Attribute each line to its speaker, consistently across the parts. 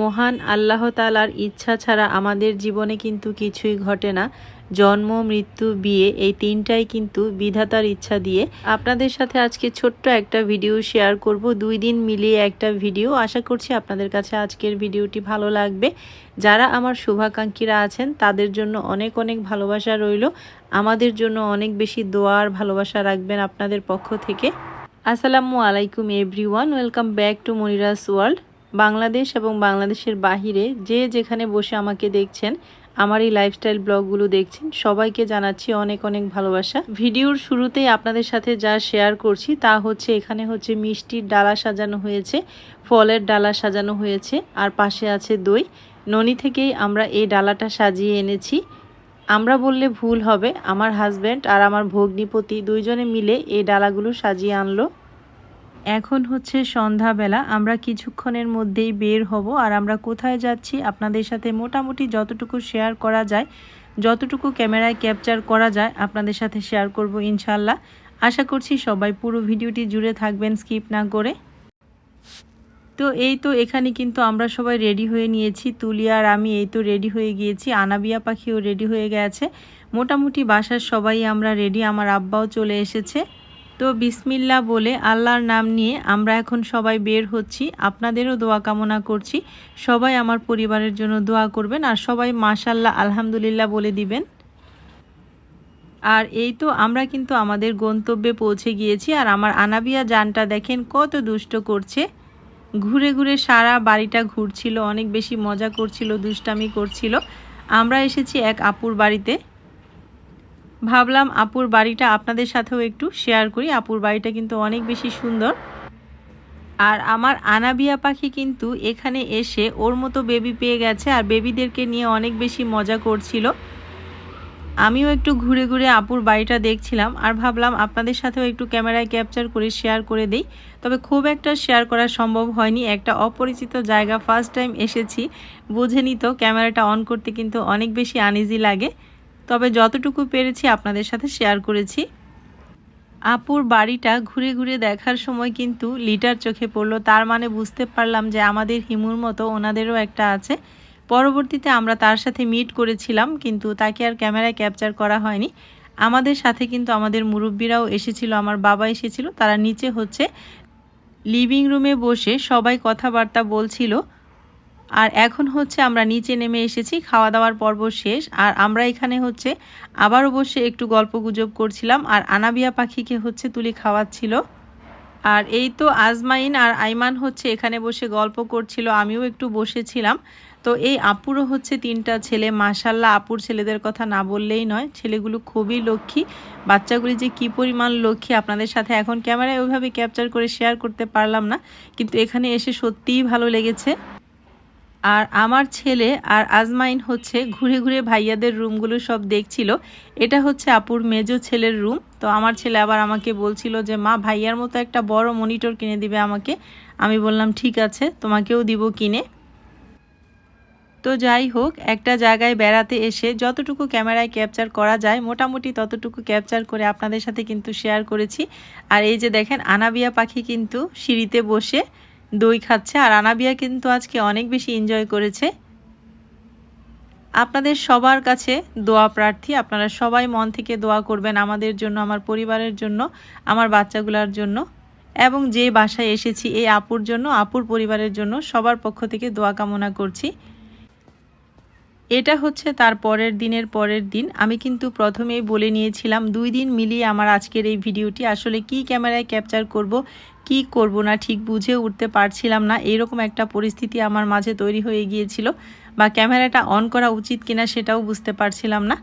Speaker 1: মহান আল্লাহ তালার ইচ্ছা ছাড়া আমাদের জীবনে কিন্তু কিছুই ঘটে না। জন্ম, মৃত্যু, বিয়ে, এই তিনটাই কিন্তু বিধাতার ইচ্ছা দিয়ে। আপনাদের সাথে আজকে ছোট্ট একটা ভিডিও শেয়ার করব। দুই দিন মিলিয়ে একটা ভিডিও। আশা করছি আপনাদের কাছে আজকের ভিডিওটি ভালো লাগবে। যারা আমার শুভাকাঙ্ক্ষীরা আছেন, তাদের জন্য অনেক অনেক ভালোবাসা রইল। আমাদের জন্য অনেক বেশি দোয়ার ভালোবাসা রাখবেন আপনাদের পক্ষ থেকে। আসসালামু আলাইকুম, everyone. Welcome back to Monira's world. Bangladesh এবং বাংলাদেশের বাহিরে যে যেখানে বসে আমাকে দেখছেন, আমার এই লাইফস্টাইল ব্লগগুলো দেখছেন, সবাইকে জানাচ্ছি অনেক অনেক ভালোবাসা। ভিডিওর শুরুতেই আপনাদের সাথে যা শেয়ার করছি তা হচ্ছে, এখানে হচ্ছে মিষ্টির ডালা সাজানো হয়েছে, ফলের ডালা সাজানো হয়েছে, আর পাশে আছে দই। ননি থেকেই আমরা এই ডালাটা সাজিয়ে এনেছি। আমরা বললে ভুল হবে, আমার হাজব্যান্ড আর আমার ভগ্নিপতি দুইজনে মিলে এই ডালাগুলো সাজিয়ে আনলো। এখন হচ্ছে সন্ধ্যাবেলা, আমরা কিছুক্ষণের মধ্যেই বের হব আর আমরা কোথায় যাচ্ছি আপনাদের সাথে মোটামুটি যতটুকু শেয়ার করা যায়, যতটুকু ক্যামেরায় ক্যাপচার করা যায় আপনাদের সাথে শেয়ার করব ইনশাল্লাহ আশা করছি সবাই পুরো ভিডিওটি জুড়ে থাকবেন স্কিপ না করে। তো এই তো এখানে কিন্তু আমরা সবাই রেডি হয়ে নিয়েছি, তুলি আর আমি এই তো রেডি হয়ে গিয়েছি, আনাবিয়া পাখিও রেডি হয়ে গেছে। মোটামুটি বাসার সবাই আমরা রেডি আমার আব্বাও চলে এসেছে। তো বিসমিল্লা বলে আল্লাহর নাম নিয়ে আমরা এখন সবাই বের হচ্ছি। আপনাদেরও দোয়া কামনা করছি। সবাই আমার পরিবারের জন্য দোয়া করবেন আর সবাই মাশাল্লাহ আলহামদুলিল্লাহ বলে দিবেন। আর এই তো আমরা কিন্তু আমাদের গন্তব্যে পৌঁছে গিয়েছি আর আমার আনাবিয়া যানটা দেখেন কত দুষ্ট করছে। ঘুরে ঘুরে সারা বাড়িটা ঘুরছিল, অনেক বেশি মজা করছিল, দুষ্টামি করছিল। আমরা এসেছি এক আপুর বাড়িতে। ভাবলাম আপুর বাড়িটা আপনাদের সাথেও একটু শেয়ার করি। আপুর বাড়িটা কিন্তু অনেক বেশি সুন্দর। আর আমার আনাবিয়া পাখি কিন্তু এখানে এসে ওর মতো বেবি পেয়ে গেছে আর বেবিদেরকে নিয়ে অনেক বেশি মজা করছিল। আমিও একটু ঘুরে ঘুরে আপুর বাড়িটা দেখছিলাম আর ভাবলাম আপনাদের সাথেও একটু ক্যামেরায় ক্যাপচার করে শেয়ার করে দিই। তবে খুব একটা শেয়ার করা সম্ভব হয়নি। একটা অপরিচিত জায়গা ফার্স্ট টাইম এসেছি। বুঝে তো ক্যামেরাটা অন করতে কিন্তু অনেক বেশি আনইজি লাগে। তবে যতটুকু পেরেছি আপনাদের সাথে শেয়ার করেছি। আপুর বাড়িটা ঘুরে ঘুরে দেখার সময় কিন্তু লিটার চোখে পড়ল। তার মানে বুঝতে পারলাম যে আমাদের হিমুর মতো ওনাদেরও একটা আছে। পরবর্তীতে আমরা তার সাথে মিট করেছিলাম, কিন্তু তাকে আর ক্যামেরায় ক্যাপচার করা হয়নি। আমাদের সাথে কিন্তু আমাদের মুরব্বীরাও এসেছিল, আমার বাবা এসেছিল, তারা নিচে হচ্ছে। লিভিং রুমে বসে সবাই কথাবার্তা বলছিল। আর এখন হচ্ছে আমরা নিচে নেমে এসেছি খাওয়া দাওয়ার পর্ব শেষ। আর আমরা এখানে হচ্ছে আবারও বসে একটু গল্প গুজব করছিলাম আর আনাবিয়া পাখিকে হচ্ছে তুলি খাওয়াচ্ছিল। আর এই তো আজমাইন আর আইমান হচ্ছে এখানে বসে গল্প করছিল, আমিও একটু বসেছিলাম। তো এই আপুরও হচ্ছে তিনটা ছেলে মাসাল্লাহ আপুর ছেলেদের কথা না বললেই নয়, ছেলেগুলো খুবই লক্ষ্মী। বাচ্চাগুলি যে কি পরিমাণ লক্ষ্মী আপনাদের সাথে এখন ক্যামেরায় ওইভাবে ক্যাপচার করে শেয়ার করতে পারলাম না, কিন্তু এখানে এসে সত্যিই ভালো লেগেছে। আর আমার ছেলে আর আজমাইন হচ্ছে ঘুরে ঘুরে ভাইয়াদের রুমগুলো সব দেখছিল। এটা হচ্ছে আপুর মেজো ছেলের রুম। তো আমার ছেলে আবার আমাকে বলছিল যে, মা, ভাইয়ার মতো একটা বড় মনিটর কিনে দিবে আমাকে। আমি বললাম, ঠিক আছে, তোমাকেও দিব কিনে। তো যাই হোক, একটা জায়গায় বেড়াতে এসে যতটুকু ক্যামেরায় ক্যাপচার করা যায়, মোটামুটি ততটুকু ক্যাপচার করে আপনাদের সাথে কিন্তু শেয়ার করেছি। আর এই যে দেখেন, আনাবিয়া পাখি কিন্তু সিঁড়িতে বসে দই খাচ্ছে আর আনাবিয়া কিন্তু আজকে অনেক বেশি এনজয় করেছে। আপনাদের সবার কাছে দোয়া প্রার্থী, আপনারা সবাই মন থেকে দোয়া করবেন আমাদের জন্য, আমার পরিবারের জন্য, আমার বাচ্চাগুলোর জন্য, এবং যে বাসায় এসেছি এই আপুর জন্য, আপুর পরিবারের জন্য সবার পক্ষ থেকে দোয়া কামনা করছি। এটা হচ্ছে তার পরের দিনের পরের দিন। আমি কিন্তু প্রথমেই বলে নিয়েছিলাম, দুই দিন মিলিয়ে আমার আজকের এই ভিডিওটি, আসলে কি ক্যামেরায় ক্যাপচার করব, কি করব না ঠিক বুঝে উঠতে পারছিলাম না। এরকম একটা পরিস্থিতি আমার মাঝে তৈরি হয়ে গিয়েছিল বা ক্যামেরাটা অন করা উচিত কিনা সেটাও বুঝতে পারছিলাম না।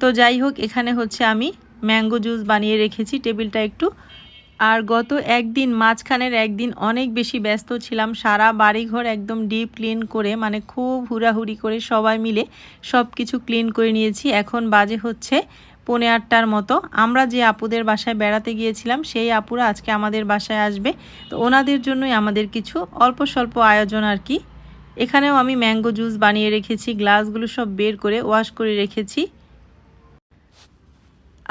Speaker 1: তো যাই হোক, এখানে হচ্ছে আমি ম্যাঙ্গো জুস বানিয়ে রেখেছি। টেবিলটা একটু আর গত একদিন, মাঝখানের একদিন অনেক বেশি ব্যস্ত ছিলাম। সারা বাড়িঘর একদম ডিপ ক্লিন করে মানে খুব হুড়াহুড়ি করে সবাই মিলে সব কিছু ক্লিন করে নিয়েছি। এখন বাজে হচ্ছে পৌনে আটটার মতো। আমরা যে আপুদের বাসায় বেড়াতে গিয়েছিলাম, সেই আপুরা আজকে আমাদের বাসায় আসবে। তো ওনাদের জন্যই আমাদের কিছু অল্প স্বল্প আয়োজন আর কি। এখানেও আমি ম্যাঙ্গো জুস বানিয়ে রেখেছি গ্লাসগুলো সব বের করে ওয়াশ করে রেখেছি।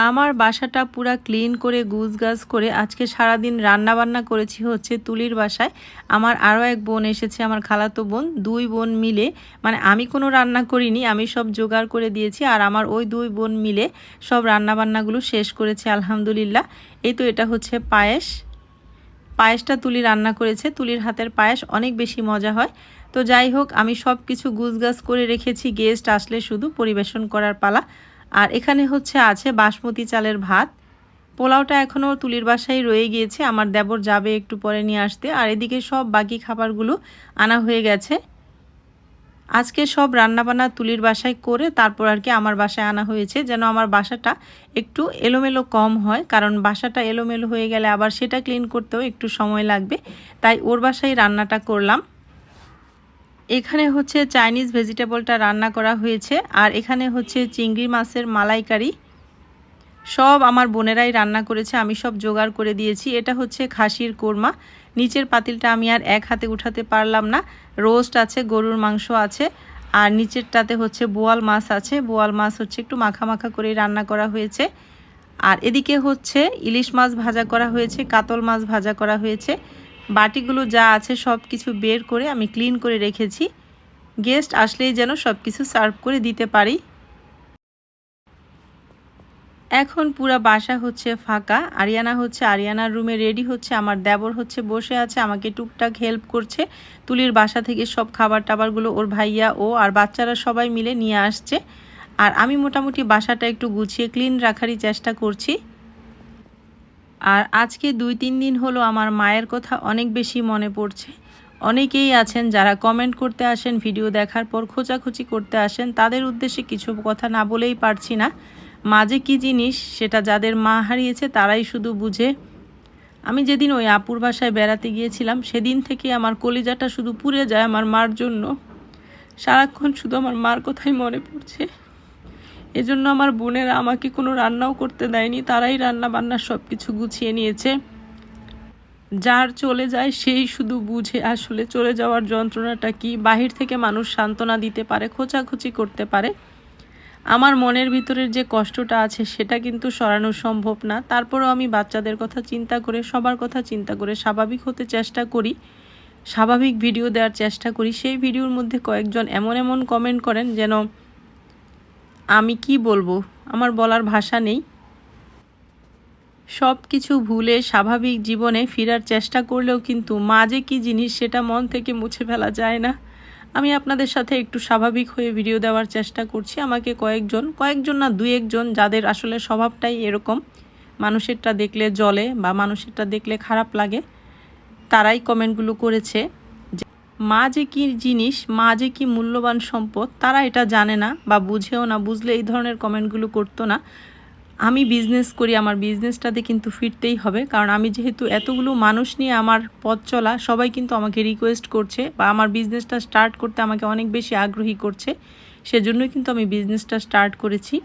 Speaker 1: আমার বাসাটা পুরা ক্লিন করে, গুছগাছ করে আজকে সারাদিন রান্না বান্না করেছি হচ্ছে তুলির বাসায়। আমার আরও এক বোন এসেছে, আমার খালাতো বোন। দুই বোন মিলে মানে আমি কোনো রান্না করিনি, আমি সব জোগাড় করে দিয়েছি আর আমার ওই দুই বোন মিলে সব রান্না বান্নাগুলো শেষ করেছে, আলহামদুলিল্লাহ। এই তো এটা হচ্ছে পায়েস। পায়েসটা তুলি রান্না করেছে, তুলির হাতের পায়েস, অনেক বেশি মজা হয়। তো যাই হোক, আমি সব কিছু গুছগাছ করে রেখেছি, গেস্ট আসলে শুধু পরিবেশন করার পালা। আর এখানে হচ্ছে আছে বাসমতি চালের ভাত। পোলাওটা এখনও তুলির বাসায় রয়ে গিয়েছে। আমার দেবর যাবে একটু পরে নিয়ে আসতে। আর এদিকে সব বাকি খাবারগুলো আনা হয়ে গেছে। আজকে সব রান্নাবান্না তুলির বাসায় করে তারপর আর কি আমার বাসায় আনা হয়েছে। যেন আমার বাসাটা একটু এলোমেলো কম হয়, কারণ বাসাটা এলোমেলো হয়ে গেলে আবার সেটা ক্লিন করতেও একটু সময় লাগবে। তাই ওর বাসায় রান্নাটা করলাম। এখানে হচ্ছে চাইনিজ ভেজিটেবলটা রান্না করা হয়েছে, আর এখানে হচ্ছে চিংড়ি মাছের মালাইকারি। সব আমার বোনেরাই রান্না করেছে, আমি সব জোগাড় করে দিয়েছি। এটা হচ্ছে খাসির কোরমা। নিচের পাতিলটা আমি আর এক হাতে উঠাতে পারলাম না। রোস্ট আছে, গরুর মাংস আছে, আর নিচেরটাতে হচ্ছে বোয়াল মাছ আছে। বোয়াল মাছ হচ্ছে একটু মাখা মাখা করে রান্না করা হয়েছে। আর এদিকে হচ্ছে ইলিশ মাছ ভাজা করা হয়েছে, কাতল মাছ ভাজা করা হয়েছে। বাটিগুলো যা আছে সব কিছু বের করে আমি ক্লিন করে রেখেছি। গেস্ট আসলেই যেন সব কিছু সার্ভ করে দিতে পারি। এখন পুরা বাসা হচ্ছে ফাঁকা। আরিয়ানা হচ্ছে আরিয়ানার রুমে, রেডি হচ্ছে আমার, দেবর হচ্ছে বসে আছে, আমাকে টুকটাক হেল্প করছে। তুলির বাসা থেকে সব খাবার টাবারগুলো ওর ভাইয়া, ও আর বাচ্চারা সবাই মিলে নিয়ে আসছে। আর আমি মোটামুটি বাসাটা একটু গুছিয়ে, ক্লিন রাখারই চেষ্টা করছি। আর আজকে দুই তিন দিন হলো আমার মায়ের কথা অনেক বেশি মনে পড়ছে। অনেকেই আছেন যারা কমেন্ট করতে আসেন ভিডিও দেখার পর খোঁচাখুচি করতে আসেন, তাদের উদ্দেশ্যে কিছু কথা না বলেই পারছি না। মাঝে কি জিনিস সেটা যাদের মা হারিয়েছে তারাই শুধু বুঝে। আমি যেদিন ওই আপুর বাসায় বেড়াতে গিয়েছিলাম, সেদিন থেকে আমার কলিজাটা শুধু পুড়ে যায় আমার মার জন্য। সারাক্ষণ শুধু আমার মার কথাই মনে পড়ছে। এজন্য আমার বোনেরা আমাকে কোনো রান্নাও করতে দেয়নি, তারাই রান্না বান্না সব কিছু গুছিয়ে নিয়েছে। যার চলে যায় সেই শুধু বুঝে আসলে চলে যাওয়ার যন্ত্রণাটা কি, বাহির থেকে মানুষ সান্ত্বনা দিতে পারে, খোঁচাখুচি করতে পারে। আমার মনের ভিতরের যে কষ্টটা আছে সেটা কিন্তু সরানো সম্ভব না। তারপরেও আমি বাচ্চাদের কথা চিন্তা করে, সবার কথা চিন্তা করে স্বাভাবিক হতে চেষ্টা করি, স্বাভাবিক ভিডিও দেওয়ার চেষ্টা করি। সেই ভিডিওর মধ্যে কয়েকজন এমন এমন কমেন্ট করেন যেন আমি কি বলব? আমার বলার ভাষা নেই। সব কিছু ভুলে স্বাভাবিক জীবনে ফেরার চেষ্টা করলেও কিন্তু মা যে কী জিনিস সেটা মন থেকে মুছে ফেলা যায় না। আমি আপনাদের সাথে একটু স্বাভাবিক হয়ে ভিডিও দেওয়ার চেষ্টা করছি। আমাকে কয়েকজন কয়েকজন না দুই একজন যাদের আসলে স্বভাবটাই এরকম, মানুষেরটা দেখলে জলে বা মানুষেরটা দেখলে খারাপ লাগে, তারাই কমেন্টগুলো করেছে। মা যে কী জিনিস, মা যে কী মূল্যবান সম্পদ, তারা এটা জানে না বা বুঝেও না, বুঝলে এই ধরনের কমেন্টগুলো করতো না। আমি বিজনেস করি, আমার বিজনেসটাতে কিন্তু ফিরতেই হবে, কারণ আমি যেহেতু এতগুলো মানুষ নিয়ে আমার পথ চলা, সবাই কিন্তু আমাকে রিকোয়েস্ট করছে বা আমার বিজনেসটা স্টার্ট করতে আমাকে অনেক বেশি আগ্রহী করছে, সেজন্যই কিন্তু আমি বিজনেসটা স্টার্ট করেছি।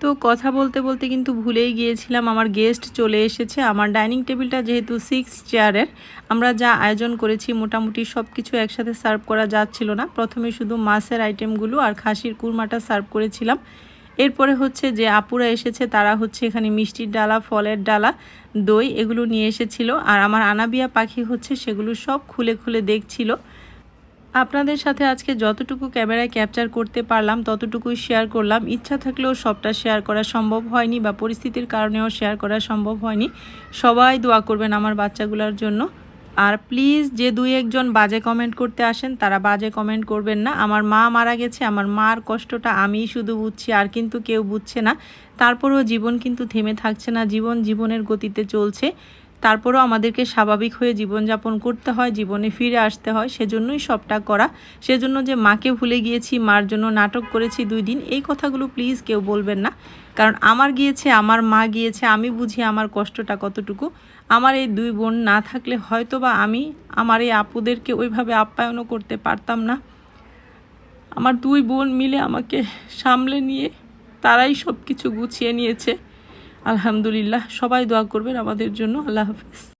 Speaker 1: তো কথা বলতে বলতে কিন্তু ভুলেই গিয়েছিলাম। আমার গেস্ট চলে এসেছে। আমার ডাইনিং টেবিলটা যেহেতু সিক্স চেয়ারের আমরা যা আয়োজন করেছি মোটামুটি সব কিছু একসাথে সার্ভ করা যাচ্ছিল না। প্রথমে শুধু মাছের আইটেমগুলো আর খাসির কুরমাটা সার্ভ করেছিলাম। এরপরে হচ্ছে যে আপুরা এসেছে, তারা হচ্ছে এখানে মিষ্টির ডালা, ফলের ডালা, দই এগুলো নিয়ে এসেছিল। আর আমার আনাবিয়া পাখি হচ্ছে সেগুলো সব খুলে খুলে দেখছিল। আপনাদের সাথে আজকে যতটুকু ক্যামেরায় ক্যাপচার করতে পারলাম, ততটুকুই শেয়ার করলাম। ইচ্ছা থাকলেও সবটা শেয়ার করা সম্ভব হয়নি বা পরিস্থিতির কারণেও শেয়ার করা সম্ভব হয়নি। সবাই দোয়া করবেন আমার বাচ্চাগুলোর জন্য। আর প্লিজ যে দুই একজন বাজে কমেন্ট করতে আসেন, তারা বাজে কমেন্ট করবেন না। আমার মা মারা গেছে, আমার মার কষ্টটা আমিই শুধু বুঝছি, আর কিন্তু কেউ বুঝছে না। তারপরেও জীবন কিন্তু থেমে থাকছে না, জীবন জীবনের গতিতে চলছে। তারপরেও আমাদেরকে স্বাভাবিক হয়ে জীবনযাপন করতে হয়, জীবনে ফিরে আসতে হয়। সেজন্যই সবটা করা। সেজন্য যে মাকে ভুলে গিয়েছি, মার জন্য নাটক করেছি দুই দিন, এই কথাগুলো প্লিজ কেউ বলবেন না। কারণ আমার গিয়েছে, আমার মা গিয়েছে, আমি বুঝি আমার কষ্টটা কতটুকু। আমার এই দুই বোন না থাকলে হয়তো বা আমি আমার এই আপুদেরকে ওইভাবে আপ্যায়নও করতে পারতাম না। আমার দুই বোন মিলে আমাকে সামলে নিয়ে তারাই সব কিছু গুছিয়ে নিয়েছে। আলহামদুলিল্লাহ সবাই দোয়া করবেন আমাদের জন্য আল্লাহ হাফিজ।